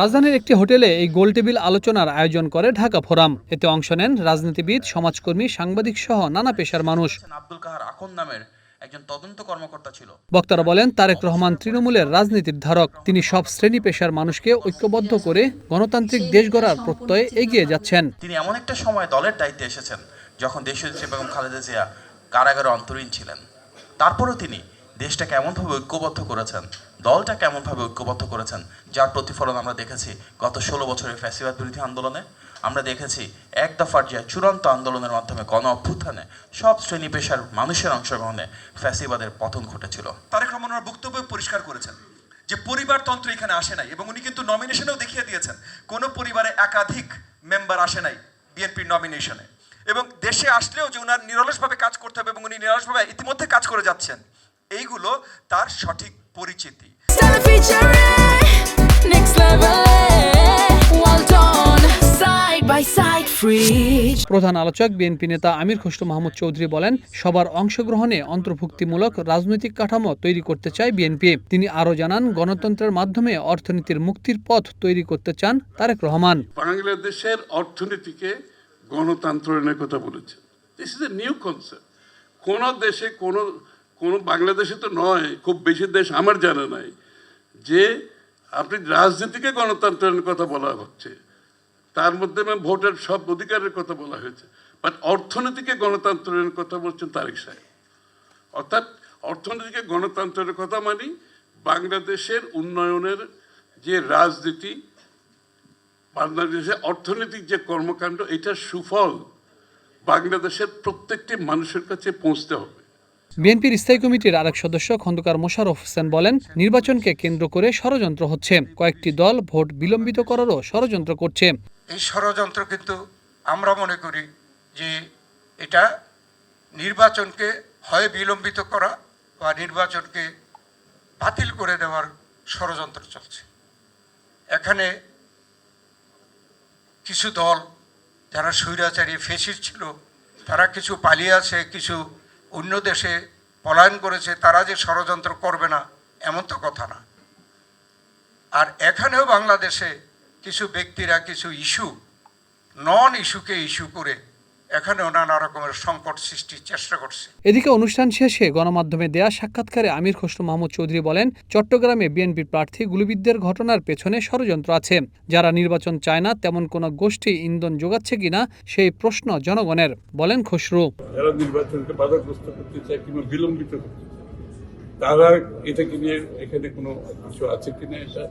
রাজধানীর একটি হোটেলে এই গোলটেবিল আলোচনার আয়োজন করে ঢাকা ফোরাম। এতে অংশ নেন রাজনীতিবিদ সমাজকর্মী সাংবাদিক সহ নানা পেশার মানুষ। আব্দুল কাহার আখন নামের একজন তদন্ত কর্মকর্তা ছিল। বক্তারা বলেন তারেক রহমান তৃণমূলের রাজনীতির ধারক। তিনি সব শ্রেণি পেশার মানুষকে ঐক্যবদ্ধ করে গণতান্ত্রিক দেশ গড়ার প্রত্যয়ে এগিয়ে যাচ্ছেন। তিনি এমন একটা সময় দলের দায়িত্বে এসেছেন যখন দেশীয় বেগম খালেদা জিয়া কারাগারে অন্তরীণ ছিলেন। তারপরেও তিনি দেশটাকে এমনভাবে ঐক্যবদ্ধ করেছেন, দলটাকে এমনভাবে ঐক্যবদ্ধ করেছেন, যার প্রতিফলন আমরা দেখেছি গত ষোলো বছরের ফ্যাসিবাদ বিরোধী আন্দোলনে। আমরা দেখেছি এক দফার যে চূড়ান্ত আন্দোলনের মাধ্যমে গণ অভ্যুত্থানে সব শ্রেণি পেশার মানুষের অংশগ্রহণে ফ্যাসিবাদের পতন ঘটেছিল। তারেক রহমান বক্তব্য পরিষ্কার করেছেন যে পরিবারতন্ত্র এখানে আসে নাই এবং উনি কিন্তু নমিনেশনেও দেখিয়ে দিয়েছেন। কোন পরিবারে একাধিক মেম্বার আসে নাই বিএনপির নমিনেশনে এবং দেশে আসলেও যে ওনার নিরলসভাবে কাজ করতে হবে এবং উনি নিরলসভাবে ইতিমধ্যে কাজ করে যাচ্ছেন এইগুলো তার সঠিক পরিচিতি. প্রধান আলোচক বিএনপি নেতা আমির খসরু মাহমুদ চৌধুরী বলেন সবার অংশগ্রহণে অন্তর্ভুক্তিমূলক রাজনৈতিক কাঠামো তৈরি করতে চায় বিএনপি। তিনি আরও জানান গণতন্ত্রের মাধ্যমে অর্থনীতির মুক্তির পথ তৈরি করতে চান তারেক রহমান। বাংলাদেশের অর্থনীতিকে গণতন্ত্রের কথা বলেছেন this is a new concept কোন দেশে কোন কোন বাংলাদেশে তো নয়, খুব বেশি দেশ আমার জানা নাই, যে আপনি রাজনীতিকে গণতন্ত্রের কথা বলা হচ্ছে। তার মধ্যে ভোটের সব অধিকারের কথা বলা হয়েছে। বাট অর্থনীতিকে গণতন্ত্রের কথা বলছেন তারেক সাহেব। অর্থাৎ অর্থনীতিকে গণতন্ত্রের কথা মানি, বাংলাদেশের উন্নয়নের যে রাজনীতি বাংলাদেশের অর্থনৈতিক যে কর্মকাণ্ড, এটার সুফল বাংলাদেশের প্রত্যেকটি মানুষের কাছে পৌঁছতে হবে। বিএনপির স্থায়ী কমিটির আরেক সদস্য খন্দকার মোশাররফ হোসেন বলেন, নির্বাচনকে কেন্দ্র করে ষড়যন্ত্র হচ্ছে। কয়েকটি দল ভোট বিলম্বিত করারও ষড়যন্ত্র করছে। এই ষড়যন্ত্র কিন্তু আমরা মনে করি যে এটা নির্বাচনকে হয় বিলম্বিত করা বা নির্বাচনকে বাতিল করে দেওয়ার ষড়যন্ত্র চলছে। এখানে কিছু দল যারা স্বৈরাচারী ফেসির ছিল, তারা কিছু পালিয়ে আছে, কিছু অন্য দেশে পলায়ন করেছে, তারা যে ষড়যন্ত্র করবে না, এমন তো কথা না। আর এখানেও বাংলাদেশে কিছু ব্যক্তিরা, কিছু ইস্যু নন ইস্যুকে ইস্যু করে এখানেও নানা রকমের সংকট সৃষ্টির চেষ্টা করছে। এদিকে অনুষ্ঠান শেষে গণমাধ্যমে দেয়া সাক্ষাৎকারে আমির খসরু মাহমুদ চৌধুরী বলেন চট্টগ্রামে বিএনপির প্রার্থী গুলিবিদ্যের ঘটনার পেছনে ষড়যন্ত্র আছে। যারা নির্বাচন চায় না তেমন কোনো গোষ্ঠী ইন্ধন যোগাচ্ছে কিনা সেই প্রশ্ন জনগণের বলেন খসরু। যারা নির্বাচনকে বাধাগ্রস্ত করতে চায় কিংবা বিলম্বিত করতে চায় তারা এটাকে নিয়ে এখানে কোনো কিছু আছে কিনা এটা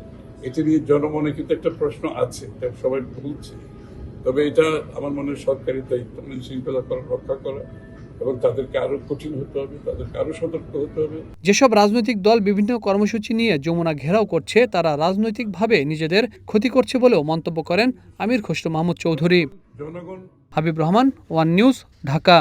এটা নিয়ে জনমনে কিন্তু একটা প্রশ্ন আছে সবাই বলছে। তবে এটা আমার মনে হয় সরকারি দায়িত্ব আইন শৃঙ্খলা রক্ষা করা এবং তাদেরকে আরও কঠিন হতে হবে তাদেরকে আরও সতর্ক হতে হবে। যেসব রাজনৈতিক দল বিভিন্ন কর্মসূচি নিয়ে যমুনা ঘেরাও করছে তারা রাজনৈতিকভাবে নিজেদের ক্ষতি করছে বলেও মন্তব্য করেন আমির খসরু মাহমুদ চৌধুরী। জনগণ হাবিব রহমান ওয়ান নিউজ ঢাকা।